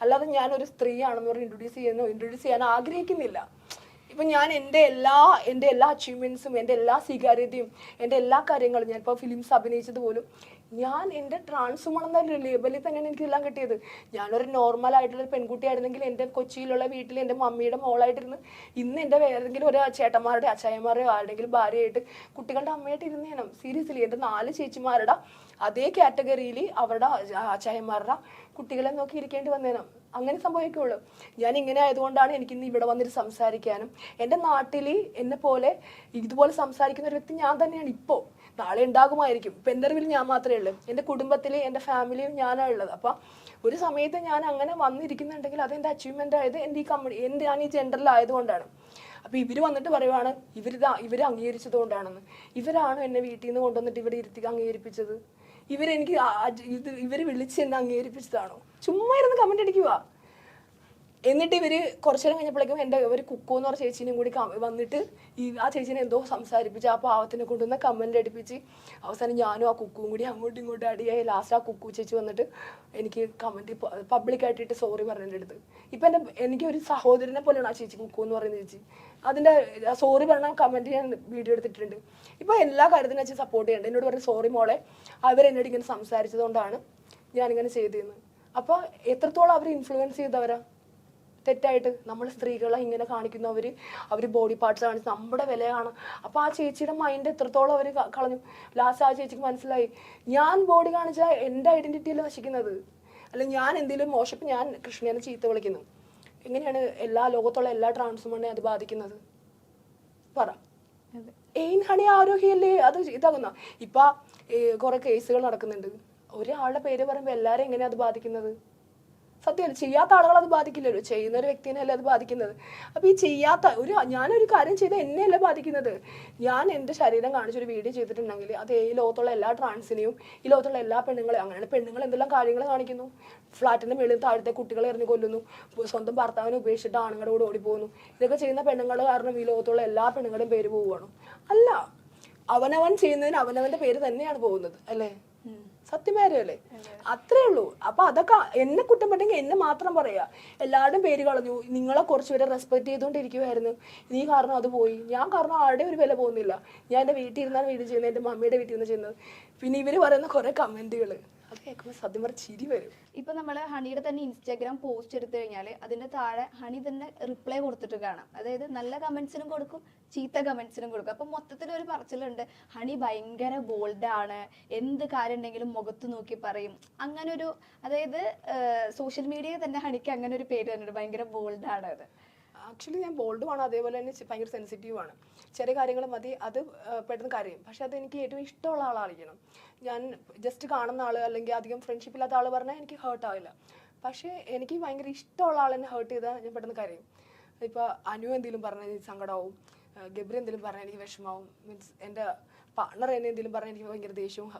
അല്ലാതെ ഞാനൊരു സ്ത്രീയാണെന്ന് പറഞ്ഞ് ഇൻട്രൊഡ്യൂസ് ചെയ്യുന്നു ഇൻട്രൊഡ്യൂസ് ചെയ്യാൻ ആഗ്രഹിക്കുന്നില്ല. ഇപ്പം ഞാൻ എന്റെ എല്ലാ എന്റെ എല്ലാ അച്ചീവ്മെന്റ്സും എന്റെ എല്ലാ സ്വീകാര്യതയും എന്റെ എല്ലാ കാര്യങ്ങളും ഞാൻ ഇപ്പോൾ ഫിലിംസ് അഭിനയിച്ചത് പോലും ഞാൻ എന്റെ ട്രാൻസ്വുമൺ ലേബലിൽ തന്നെയാണ് എനിക്ക് എല്ലാം കിട്ടിയത്. ഞാനൊരു നോർമൽ ആയിട്ടുള്ള പെൺകുട്ടിയായിരുന്നെങ്കിൽ എന്റെ കൊച്ചിയിലുള്ള വീട്ടിൽ എന്റെ മമ്മിയുടെ മോളായിട്ടിരുന്ന് ഇന്ന് എന്റെ ഏതെങ്കിലും ഒരു ചേട്ടന്മാരുടെ അച്ചായന്മാരുടെയോ ആരുടെങ്കിലും ഭാര്യയായിട്ട് കുട്ടികളുടെ അമ്മയായിട്ട് ഇരുന്നേനും സീരിയസ്ലി എന്റെ നാല് ചേച്ചിമാരുടെ അതേ കാറ്റഗറിയിൽ അവരുടെ അച്ചായന്മാരുടെ കുട്ടികളെ നോക്കി ഇരിക്കേണ്ടി വന്നേനോ. അങ്ങനെ സംഭവിക്കുള്ളൂ. ഞാൻ ഇങ്ങനെ ആയതുകൊണ്ടാണ് എനിക്ക് ഇന്ന് ഇവിടെ വന്നിട്ട് സംസാരിക്കാനും. എന്റെ നാട്ടിൽ എന്നെ പോലെ ഇതുപോലെ സംസാരിക്കുന്ന ഒരു വ്യക്തി ഞാൻ തന്നെയാണ് ഇപ്പോൾ നാളെ ഉണ്ടാകുമായിരിക്കും. ഇപ്പം ഞാൻ മാത്രമേ ഉള്ളൂ. എന്റെ കുടുംബത്തിൽ എന്റെ ഫാമിലിയും ഞാനാണ് ഉള്ളത്. അപ്പം ഒരു സമയത്ത് ഞാൻ അങ്ങനെ വന്നിരിക്കുന്നുണ്ടെങ്കിൽ അതെന്റെ അച്ചീവ്മെന്റ് ആയത് എന്റെ ഈ കമ്പനി എന്റെ ഞാൻ ഈ ജെൻഡറിലായതുകൊണ്ടാണ് അപ്പോൾ ഇവർ വന്നിട്ട് പറയുവാണ് ഇവർ ഇവർ അംഗീകരിച്ചത് കൊണ്ടാണെന്ന് ഇവരാണ് എന്നെ വീട്ടിൽ നിന്ന് കൊണ്ടുവന്നിട്ട് ഇവിടെ ഇരുത്തി അംഗീകരിപ്പിച്ചത്? ഇവരെനിക്ക് ഇത് ഇവർ വിളിച്ച് എന്നെ അംഗീകരിപ്പിച്ചതാണോ? ചുമ്മാ ഇരുന്ന് കമന്റ് അടിക്കുക എന്നിട്ട് ഇവർ കുറച്ചു നേരം കഴിഞ്ഞപ്പോഴേക്കും എന്റെ ഒരു കുക്കു എന്ന് പറഞ്ഞ ചേച്ചീനെയും കൂടി വന്നിട്ട് ഈ ആ ചേച്ചിനെ എന്തോ സംസാരിപ്പിച്ച് ആ പാവത്തിനെ കൊണ്ടുവന്ന കമന്റ് അടിപ്പിച്ച് അവസാനം ഞാനും ആ കുക്കുവും കൂടി അങ്ങോട്ടും ഇങ്ങോട്ടും അടിയായി. ലാസ്റ്റ് ആ കുക്കു ചേച്ചി വന്നിട്ട് എനിക്ക് കമന്റ് പബ്ലിക്കായിട്ടിട്ട് സോറി പറഞ്ഞതിന്റെ അടുത്ത്. ഇപ്പം എന്റെ എനിക്ക് ഒരു സഹോദരനെ പോലെയാണ് ആ ചേച്ചി കുക്കു എന്ന് പറയുന്ന ചേച്ചി. അതിന്റെ സോറി പറഞ്ഞ കമന്റ് ഞാൻ വീഡിയോ എടുത്തിട്ടുണ്ട്. ഇപ്പൊ എല്ലാ കാര്യത്തിനും വെച്ച് സപ്പോർട്ട് ചെയ്യണ്ട എന്നോട് പറഞ്ഞ സോറി മോളെ അവരെന്നോട് ഇങ്ങനെ സംസാരിച്ചതുകൊണ്ടാണ് ഞാനിങ്ങനെ ചെയ്തതെന്ന് അപ്പൊ എത്രത്തോളം അവർ ഇൻഫ്ലുവൻസ് ചെയ്തവരാ? തെറ്റായിട്ട് നമ്മൾ സ്ത്രീകളെ ഇങ്ങനെ കാണിക്കുന്നവർ അവർ ബോഡി പാർട്സ് കാണിച്ച് നമ്മുടെ വിലയാണ്. അപ്പോൾ ആ ചേച്ചിയുടെ മൈൻഡ് എത്രത്തോളം അവർ കളഞ്ഞു. ലാസ്റ്റ് ആ ചേച്ചിക്ക് മനസ്സിലായി. ഞാൻ ബോഡി കാണിച്ചാൽ എന്റെ ഐഡന്റിറ്റി അല്ല നശിക്കുന്നത്? അല്ല ഞാൻ എന്തെങ്കിലും മോശം ഞാൻ കൃഷ്ണനെ ചീത്ത വിളിക്കുന്നു. എങ്ങനെയാണ് എല്ലാ ലോകത്തുള്ള എല്ലാ ട്രാൻസ്ഫോമറിനെ അത് ബാധിക്കുന്നത്? പറ. എയിൻ ഹണി ആരോഗ്യമല്ലേ അത് ഇതാകുന്ന. ഇപ്പൊ കുറേ കേസുകൾ നടക്കുന്നുണ്ട്. ഒരാളുടെ പേര് പറയുമ്പോൾ എല്ലാരും എങ്ങനെയാ അത് ബാധിക്കുന്നത്? സത്യമല്ല ചെയ്യാത്ത ആളുകൾ അത് ബാധിക്കില്ലല്ലോ ചെയ്യുന്ന ഒരു വ്യക്തിനെയല്ലേ അത് ബാധിക്കുന്നത്? അപ്പൊ ഈ ചെയ്യാത്ത ഒരു ഞാനൊരു കാര്യം ചെയ്ത എന്നെയല്ല ബാധിക്കുന്നത്? ഞാൻ എന്റെ ശരീരം കാണിച്ചൊരു വീഡിയോ ചെയ്തിട്ടുണ്ടെങ്കിൽ അത് ഈ ലോകത്തുള്ള എല്ലാ ട്രാൻസിനെയും ഈ ലോകത്തുള്ള എല്ലാ പെണ്ണുങ്ങളെയും അങ്ങനെയാണ് പെണ്ണുങ്ങൾ എന്തെല്ലാം കാര്യങ്ങൾ കാണിക്കുന്നു? ഫ്ലാറ്റിന്റെ മേളിൽ താഴത്തെ കുട്ടികളെ എറിഞ്ഞു കൊല്ലുന്നു. സ്വന്തം ഭർത്താവിനെ ഉപേക്ഷിച്ചിട്ട് ആണുങ്ങളുടെ കൂടെ ഓടിപ്പോകുന്നു. ഇതൊക്കെ ചെയ്യുന്ന പെണ്ണുങ്ങൾ കാരണം ഈ ലോകത്തുള്ള എല്ലാ പെണ്ണുങ്ങളുടെയും പേര് പോവുകയാണ്. അല്ല അവനവൻ ചെയ്യുന്നതിന് അവനവന്റെ പേര് തന്നെയാണ് പോകുന്നത് അല്ലേ? സത്യമാരല്ലേ അത്രേ ഉള്ളൂ. അപ്പൊ അതൊക്കെ എന്നെ കുറ്റം പറ്റെങ്കിൽ എന്നെ മാത്രം പറയാ. എല്ലാവരുടെയും പേര് കളഞ്ഞു. നിങ്ങളെ കുറച്ച് പേരെ റെസ്പെക്ട് ചെയ്തുകൊണ്ടിരിക്കുവായിരുന്നു നീ കാരണം അത് പോയി. ഞാൻ കാരണം ആരുടെ ഒരു വില പോകുന്നില്ല. ഞാൻ എന്റെ വീട്ടിൽ ഇരുന്നാണ് വീട് ചെയ്യുന്നത്. എന്റെ മമ്മിയുടെ വീട്ടിൽ നിന്ന് ചെയ്യുന്നത്. പിന്നെ ഇവർ പറയുന്ന കുറെ കമന്റുകൾ അത് കേൾക്കുമ്പോൾ സത്യം പറഞ്ഞ ചിരി വരും. ഇപ്പൊ നമ്മൾ ഹണിയുടെ തന്നെ ഇൻസ്റ്റാഗ്രാം പോസ്റ്റ് എടുത്തു കഴിഞ്ഞാൽ അതിന്റെ താഴെ ഹണി തന്നെ റിപ്ലൈ കൊടുത്തിട്ട് കാണാം. അതായത് നല്ല കമന്റ്സിനും കൊടുക്കും ചീത്ത കമന്റ്സിനും കൊടുക്കും. അപ്പൊ മൊത്തത്തിൽ ഒരു പറച്ചിലുണ്ട്. ഹണി ഭയങ്കര ബോൾഡാണ് എന്ത് കാര്യം ഉണ്ടെങ്കിലും മുഖത്ത് നോക്കി പറയും. അങ്ങനെ ഒരു അതായത് സോഷ്യൽ മീഡിയയിൽ തന്നെ ഹണിക്ക് അങ്ങനെ ഒരു പേര് തന്നെ ഭയങ്കര ബോൾഡാണ് അത്. ആക്ച്വലി ഞാൻ ബോൾഡുമാണ് അതേപോലെ തന്നെ ഭയങ്കര സെൻസിറ്റീവ് ആണ്. ചെറിയ കാര്യങ്ങൾ മതി. അത് പെട്ടെന്ന് കരയും. പക്ഷെ അത് എനിക്ക് ഏറ്റവും ഇഷ്ടമുള്ള ആളായിരിക്കണം. ഞാൻ ജസ്റ്റ് കാണുന്ന ആൾ അല്ലെങ്കിൽ അധികം ഫ്രണ്ട്ഷിപ്പ് ഇല്ലാത്ത ആൾ പറഞ്ഞാൽ എനിക്ക് ഹേർട്ട് ആവില്ല. പക്ഷേ എനിക്ക് ഭയങ്കര ഇഷ്ടമുള്ള ആൾ എന്നെ ഹേർട്ട് ചെയ്താൽ ഞാൻ പെട്ടെന്ന് കരയും. ഇപ്പോൾ അനു എന്തെങ്കിലും പറഞ്ഞാൽ എനിക്ക് സങ്കടമാവും ഗബ്രി എന്തെങ്കിലും പറഞ്ഞാൽ എനിക്ക് വിഷമാവും. മീൻസ് എന്റെ പാർട്ണർ എന്നെ എന്തെങ്കിലും പറഞ്ഞാൽ എനിക്ക് ഭയങ്കര ദേഷ്യവും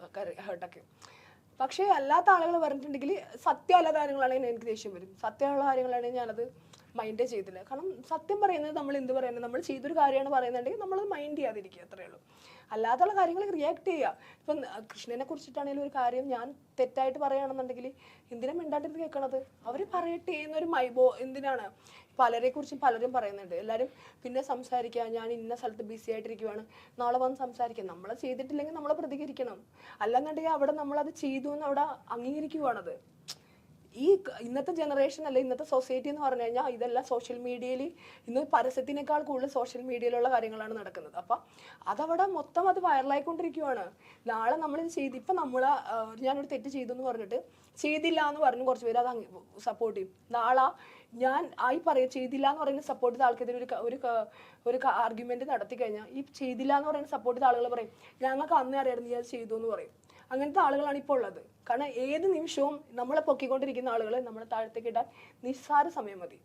ഹേർട്ടൊക്കെ പക്ഷേ അല്ലാത്ത ആളുകൾ പറഞ്ഞിട്ടുണ്ടെങ്കിൽ സത്യമല്ലാത്ത കാര്യങ്ങളാണെങ്കിൽ എനിക്ക് ദേഷ്യം വരും. സത്യമുള്ള കാര്യങ്ങളാണെങ്കിൽ ഞാനത് മൈൻഡേ ചെയ്തില്ല. കാരണം സത്യം പറയുന്നത് നമ്മൾ എന്ത് പറയുന്നത് നമ്മൾ ചെയ്തൊരു കാര്യമാണ് പറയുന്നുണ്ടെങ്കിൽ നമ്മൾ മൈൻഡ് ചെയ്യാതിരിക്കുക അത്രേ ഉള്ളൂ. അല്ലാത്തുള്ള കാര്യങ്ങൾ റിയാക്ട് ചെയ്യുക. ഇപ്പം കൃഷ്ണനെ കുറിച്ചിട്ടാണെങ്കിലും ഒരു കാര്യം ഞാൻ തെറ്റായിട്ട് പറയുകയാണെന്നുണ്ടെങ്കിൽ എന്തിനാ മിണ്ടാണ്ടിരുന്ന് കേൾക്കണത്? അവർ പറയട്ടെ എന്നൊരു മൈബോ എന്തിനാണ്? പലരെ കുറിച്ചും പലരും പറയുന്നുണ്ട്. എല്ലാവരും പിന്നെ സംസാരിക്കുക ഞാൻ ഇന്ന സ്ഥലത്ത് ബിസി ആയിട്ടിരിക്കുവാണ്. നാളെ വന്ന് സംസാരിക്കാം. നമ്മൾ ചെയ്തിട്ടില്ലെങ്കിൽ നമ്മൾ പ്രതികരിക്കണം. അല്ലെന്നുണ്ടെങ്കിൽ അവിടെ നമ്മളത് ചെയ്തു എന്ന് അവിടെ അംഗീകരിക്കുവാണത്. ഈ ഇന്നത്തെ ജനറേഷൻ അല്ലെ ഇന്നത്തെ സൊസൈറ്റി എന്ന് പറഞ്ഞു കഴിഞ്ഞാൽ ഇതെല്ലാം സോഷ്യൽ മീഡിയയിൽ ഇന്ന് പരസ്യത്തിനേക്കാൾ കൂടുതൽ സോഷ്യൽ മീഡിയയിലുള്ള കാര്യങ്ങളാണ് നടക്കുന്നത്. അപ്പം അതവിടെ മൊത്തം അത് വൈറലായിക്കൊണ്ടിരിക്കുവാണ് നാളെ നമ്മൾ ചെയ്ത് ഇപ്പം നമ്മൾ ഞാനൊരു തെറ്റ് ചെയ്തു എന്ന് പറഞ്ഞിട്ട് ചെയ്തില്ല എന്ന് പറഞ്ഞു കുറച്ച് പേര് അത് സപ്പോർട്ട് ചെയ്യും. നാളെ ഞാൻ ആയി പറയാം ചെയ്തില്ല എന്ന് പറയുന്ന സപ്പോർട്ട് ചെയ്ത ആൾക്കെതിരെ ഒരു ഒരു ഒരു ആർഗ്യുമെന്റ് നടത്തി കഴിഞ്ഞാൽ ഈ ചെയ്തില്ല എന്ന് പറയുന്ന സപ്പോർട്ട് ചെയ്ത ആളുകൾ പറയും ഞങ്ങൾക്ക് അന്നേ അറിയായിരുന്നു നീ അത് ചെയ്തു എന്ന് പറയും. അങ്ങനത്തെ ആളുകളാണ് ഇപ്പോൾ ഉള്ളത്. കാരണം ഏത് നിമിഷവും നമ്മളെ പൊക്കിക്കൊണ്ടിരിക്കുന്ന ആളുകളെ നമ്മളെ താഴത്തേക്ക് ഇടാൻ നിസ്സാര സമയം മതി.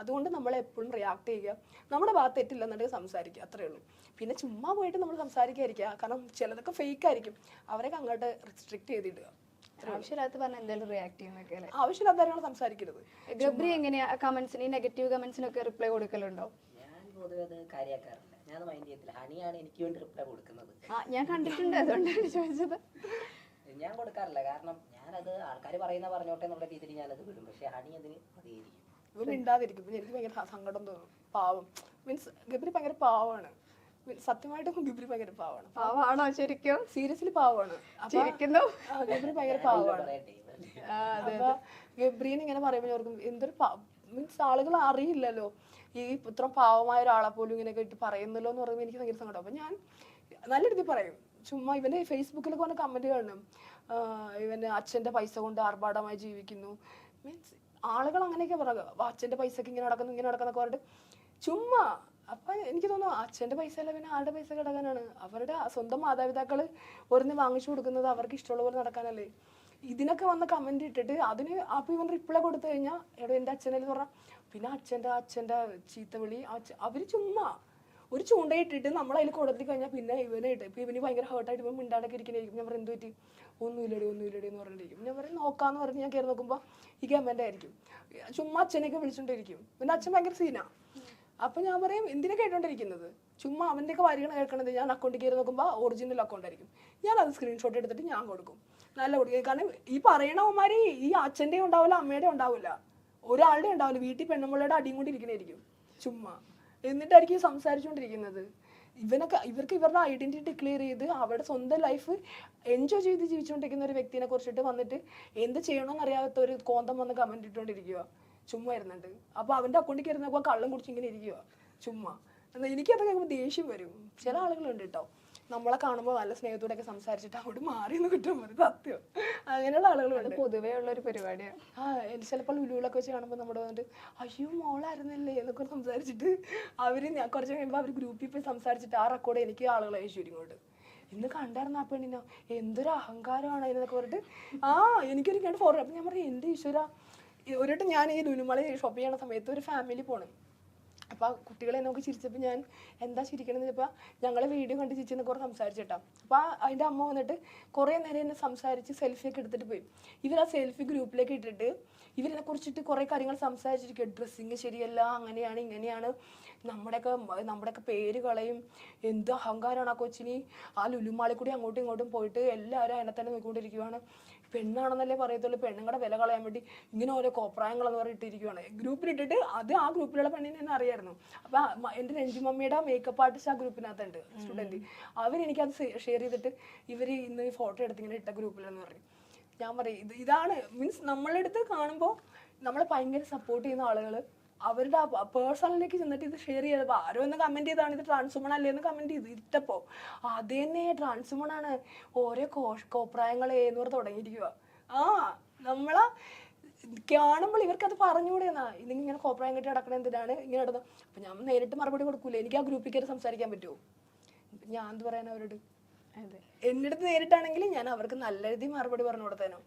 അതുകൊണ്ട് നമ്മൾ എപ്പോഴും റിയാക്ട് ചെയ്യുക. നമ്മുടെ ഭാഗത്ത് തെറ്റില്ലെന്നുണ്ടെങ്കിൽ സംസാരിക്കുക. അത്രേ ഉള്ളൂ. പിന്നെ ചുമ്മാ പോയിട്ട് നമ്മൾ സംസാരിക്കാതിരിക്കുക. കാരണം ചിലതൊക്കെ ഫേക്ക് ആയിരിക്കും. അവരൊക്കെ അങ്ങോട്ട് റിസ്ട്രിക്ട് ചെയ്തിടുക. ആവശ്യമില്ലാത്ത പറഞ്ഞ എന്തായാലും റിയാക്ട് ചെയ്യുന്നൊക്കെ അല്ലേ? ആവശ്യമില്ലാത്ത കാര്യങ്ങൾ സംസാരിക്കരുത്. ഗബ്രി എങ്ങനെയാ? കമന്റ്സിന് നെഗറ്റീവ് കമന്റ്സിനൊക്കെ റിപ്ലൈ കൊടുക്കലുണ്ടോ? ഞാൻ പൊതുവെ അത് കാര്യമാക്കാറില്ല ഞാൻ മൈൻഡ് ചെയ്യത്തില്ല. ഹണിയാണ് എനിക്ക് വേണ്ടി റിപ്ലൈ കൊടുക്കുന്നത്. ആ ഞാൻ കണ്ടിട്ടുണ്ട്. അതുകൊണ്ടാണ് ചോദിച്ചത്. ഞാൻ കൊടുക്കാറില്ല. കാരണം ഞാനത് ആൾക്കാർ പറയുന്ന പറഞ്ഞോട്ടെ എന്നുള്ള രീതിയിൽ ഞാനത് വിടും. പക്ഷെ ഹണി അതിന് പ്രതികരിക്കും ഇവ മിണ്ടാതിരിക്കും. പിന്നെ എനിക്ക് ഭയങ്കര സങ്കടം തോന്നും. പാവം. മീൻസ് ഗബ്രി ഭയങ്കര പാവമാണ് സത്യമായിട്ടും ഗബ്രി ഭയങ്കര പാവമാണ് പാവാണോ ശരിക്കും? സീരിയസ്ലി പാവമാണ് ശരിക്കുന്നു ഗബ്രി ഭയങ്കര പാവമാണ് അപ്പൊ ഇങ്ങനെ പറയുമ്പോൾ ഓർക്കും എന്തൊരു മീൻസ് ആളുകൾ അറിയില്ലല്ലോ ഈ ഇത്ര പാവമായ ഒരാളെ പോലും ഇങ്ങനെ കേട്ട് പറയുന്നല്ലോ എന്ന് പറയുമ്പോൾ എനിക്ക് ഭയങ്കര സങ്കടം. അപ്പൊ ഞാൻ നല്ല രീതിയിൽ പറയും. ചുമ്മാ ഇവന്റെ ഫേസ്ബുക്കിലൊക്കെ വന്ന കമന്റ് കാണണം ആഹ് ഇവന് അച്ഛന്റെ പൈസ കൊണ്ട് ആർഭാടമായി ജീവിക്കുന്നു. മീൻസ് ആളുകൾ അങ്ങനെയൊക്കെ പറയുക അച്ഛന്റെ പൈസക്ക് ഇങ്ങനെ നടക്കുന്നു ഇങ്ങനെ നടക്കുന്നൊക്കെ പറഞ്ഞിട്ട് ചുമ്മാ അപ്പൊ എനിക്ക് തോന്നുന്നു അച്ഛന്റെ പൈസ അല്ല പിന്നെ ആരുടെ പൈസ കിടക്കാനാണ്? അവരുടെ സ്വന്തം മാതാപിതാക്കൾ ഒരുന്ന് വാങ്ങിച്ചു കൊടുക്കുന്നത് അവർക്ക് ഇഷ്ടമുള്ള പോലെ നടക്കാനല്ലേ? ഇതിനൊക്കെ വന്ന കമന്റ് ഇട്ടിട്ട് അതിന് അപ്പൊ ഇവൻ റിപ്ലൈ കൊടുത്തു കഴിഞ്ഞാൽ എടോ എന്റെ അച്ഛനെ പറഞ്ഞാൽ പിന്നെ അച്ഛന്റെ അച്ഛന്റെ ചീത്തവിളി വിളി അവർ ചുമ്മാ ഒരു ചൂണ്ടയിട്ടിട്ട് നമ്മൾ അതിൽ കൊടുത്തി കഴിഞ്ഞാൽ പിന്നെ ഇവനെ ഇട്ട് ഇപ്പൊ ഇവന് ഭയങ്കര ഹേർട്ടായിട്ട് ഇവൻ മിണ്ടാടൊക്കെ ഇരിക്കുന്നതായിരിക്കും ഞാൻ പറയും എന്ത് പറ്റി? ഒന്നുമില്ലടി ഒന്നുമില്ലടി എന്ന് പറഞ്ഞിട്ടിരിക്കും. ഞാൻ പറയും നോക്കാന്ന് പറഞ്ഞ് ഞാൻ കയറി നോക്കുമ്പോൾ ഈ കമന്റ് ആയിരിക്കും. ചുമ്മാ അച്ഛനെയൊക്കെ വിളിച്ചോണ്ടിരിക്കും. പിന്നെ അച്ഛൻ ഭയങ്കര സീനാ. അപ്പൊ ഞാൻ പറയും എന്തിനാ കേട്ടോണ്ടിരിക്കുന്നത്? ചുമ്മാ അവന്റെ ഒക്കെ വരികൾ കേൾക്കണത് ഞാൻ അക്കൗണ്ടിൽ കയറി നോക്കുമ്പോൾ ഒറിജിനൽ അക്കൗണ്ട് ആയിരിക്കും. ഞാൻ അത് സ്ക്രീൻഷോട്ട് എടുത്തിട്ട് ഞാൻ കൊടുക്കും. നല്ല കൊടുക്കും. കാരണം ഈ പറയണവന്മാര് ഈ അച്ഛന്റെയും ഉണ്ടാവില്ല അമ്മയുടെ ഉണ്ടാവില്ല. ഒരാളുടെ ഉണ്ടാവില്ല. വീട്ടിൽ പെണ്ണുമ്പിള്ളയുടെ അടിയും കൊണ്ട് ഇരിക്കണായിരിക്കും. ചുമ്മാ. എന്നിട്ടായിരിക്കും സംസാരിച്ചുകൊണ്ടിരിക്കുന്നത്. ഇവനൊക്കെ ഇവർക്ക് ഇവരുടെ ഐഡന്റിറ്റി ഡിക്ലെയർ ചെയ്ത് അവരുടെ സ്വന്തം ലൈഫ് എൻജോയ് ചെയ്ത് ജീവിച്ചുകൊണ്ടിരിക്കുന്ന ഒരു വ്യക്തിനെ കുറിച്ചിട്ട് വന്നിട്ട് എന്ത് ചെയ്യണമെന്ന് അറിയാത്ത ഒരു കോന്തം വന്ന് കമന്റ് ഇട്ടുകൊണ്ടിരിക്കുക ചുമ്മാ ഇരുന്നിട്ട്. അപ്പൊ അവന്റെ അക്കൗണ്ടിൽ കയറി നോക്കുമ്പോൾ കള്ളം കുടിച്ചിങ്ങനെ ഇരിക്കുക ചുമ്മാ. എന്നാൽ എനിക്കത് കേൾക്കുമ്പോൾ ദേഷ്യം വരും. ചില ആളുകളുണ്ട് കേട്ടോ നമ്മളെ കാണുമ്പോൾ നല്ല സ്നേഹത്തോടെ ഒക്കെ സംസാരിച്ചിട്ട് അവിടെ മാറി എന്ന് കുറ്റം പറയും. സത്യം. അങ്ങനെയുള്ള ആളുകളുണ്ട്. പൊതുവേ ഉള്ള ഒരു പരിപാടിയാണ് ആ ചിലപ്പോൾ ലുലുവിലൊക്കെ വെച്ച് കാണുമ്പോൾ നമ്മുടെ വന്നിട്ട് അയ്യോ മോളായിരുന്നല്ലേ? എന്നൊക്കെ സംസാരിച്ചിട്ട് അവർ ഞാൻ കുറച്ച് കഴിയുമ്പോൾ അവർ ഗ്രൂപ്പിൽ പോയി സംസാരിച്ചിട്ട് ആ റെക്കോർഡ് എനിക്ക് ആളുകളെ അയച്ചു ഇങ്ങോട്ട്. ഇന്ന് കണ്ടായിരുന്നു ആ പെണ്ണിനോ? എന്തൊരു അഹങ്കാരമാണ് അതിനൊക്കെ പറഞ്ഞിട്ട്. ആ എനിക്കൊരു ഫോർ അപ്പം ഞാൻ പറയും എന്റെ ഈശ്വര. ഒരു ഞാൻ ഈ ലുലുമള ഷോപ്പ് ചെയ്യണ സമയത്ത് ഒരു ഫാമിലി പോണ്. അപ്പൊ ആ കുട്ടികളെ നോക്കി ചിരിച്ചപ്പോൾ ഞാൻ എന്താ ചിരിക്കണമെന്ന് ചോദിച്ചപ്പോൾ ഞങ്ങളെ വീഡിയോ കണ്ട് ചിരിച്ചെന്ന് കുറെ സംസാരിച്ചിട്ടാ. അപ്പൊ ആ അതിന്റെ അമ്മ വന്നിട്ട് കുറെ നേരം എന്നെ സംസാരിച്ച് സെൽഫി ഒക്കെ എടുത്തിട്ട് പോയി. ഇവർ ആ സെൽഫി ഗ്രൂപ്പിലേക്ക് ഇട്ടിട്ട് ഇവരെന്നെ കുറിച്ചിട്ട് കുറെ കാര്യങ്ങൾ സംസാരിച്ചിരിക്കുക ഡ്രസ്സിങ് ശരിയല്ല അങ്ങനെയാണ് ഇങ്ങനെയാണ്. നമ്മുടെയൊക്കെ നമ്മുടെയൊക്കെ പേര് കളയും. എന്ത് അഹങ്കാരമാണ് ആ കൊച്ചിന്. ആ ലുലുമാളിൽ കൂടി അങ്ങോട്ടും ഇങ്ങോട്ടും പോയിട്ട് എല്ലാവരും അതിനെ തന്നെ നോക്കിക്കൊണ്ടിരിക്കുവാണ്. പെണ്ണാണെന്നല്ലേ പറയത്തുള്ളൂ. പെണ്ണുങ്ങളുടെ വില കളയാൻ വേണ്ടി ഇങ്ങനെ ഓരോ കോപ്രായങ്ങളെന്ന് പറഞ്ഞിട്ട് ഇരിക്കുവാണ് ഗ്രൂപ്പിലിട്ടിട്ട് അത് ആ ഗ്രൂപ്പിലുള്ള പെണ്ണിനെ തന്നെ അറിയായിരുന്നു. അപ്പൊ ആ മ- എന്റെ രഞ്ജുമമ്മിയുടെ മേക്കപ്പ് ആർട്ടിസ്റ്റ് ആ ഗ്രൂപ്പിനകത്തുണ്ട് സ്റ്റുഡന്റ് അവരെനിക്കത് ഷെയർ ചെയ്തിട്ട് ഇവർ ഇന്ന് ഫോട്ടോ എടുത്ത് ഇങ്ങനെ ഇട്ട ഗ്രൂപ്പിലെന്ന് പറയും ഞാൻ പറയും ഇത് ഇതാണ് മീൻസ് നമ്മളെടുത്ത് കാണുമ്പോൾ നമ്മളെ ഭയങ്കര സപ്പോർട്ട് ചെയ്യുന്ന ആളുകൾ അവരുടെ പേഴ്സണലിലേക്ക് ചെന്നിട്ട് ഇത് ഷെയർ ചെയ്തപ്പോൾ ആരോ ഒന്ന് കമന്റ് ചെയ്താണ് ഇത് ട്രാൻസ്വുമൺ അല്ലേ എന്ന് കമന്റ് ചെയ്ത് ഇട്ടപ്പോൾ അത് തന്നെ ട്രാൻസ്വുമൺ ആണ് ഓരോ കോഷ് കോപ്രായങ്ങളെ എന്ന് പറഞ്ഞ് തുടങ്ങിയിരിക്കുക ആ നമ്മളെ കാണുമ്പോൾ ഇവർക്കത് പറഞ്ഞുകൂടെയെന്നാ? ഇതിങ്ങനെ കോപ്രായം കെട്ടി നടക്കണ എന്തിനാണ് ഇങ്ങനെ നടന്നത്? അപ്പം ഞാൻ നേരിട്ട് മറുപടി കൊടുക്കൂല? എനിക്ക് ആ ഗ്രൂപ്പിൽ കയറി സംസാരിക്കാൻ പറ്റുമോ ഞാൻ എന്ത് പറയാൻ അവരോട്? അതെ. എന്റെ അടുത്ത് നേരിട്ടാണെങ്കിൽ ഞാൻ അവർക്ക് നല്ല രീതിയിൽ മറുപടി പറഞ്ഞു കൊടുത്തേനോ.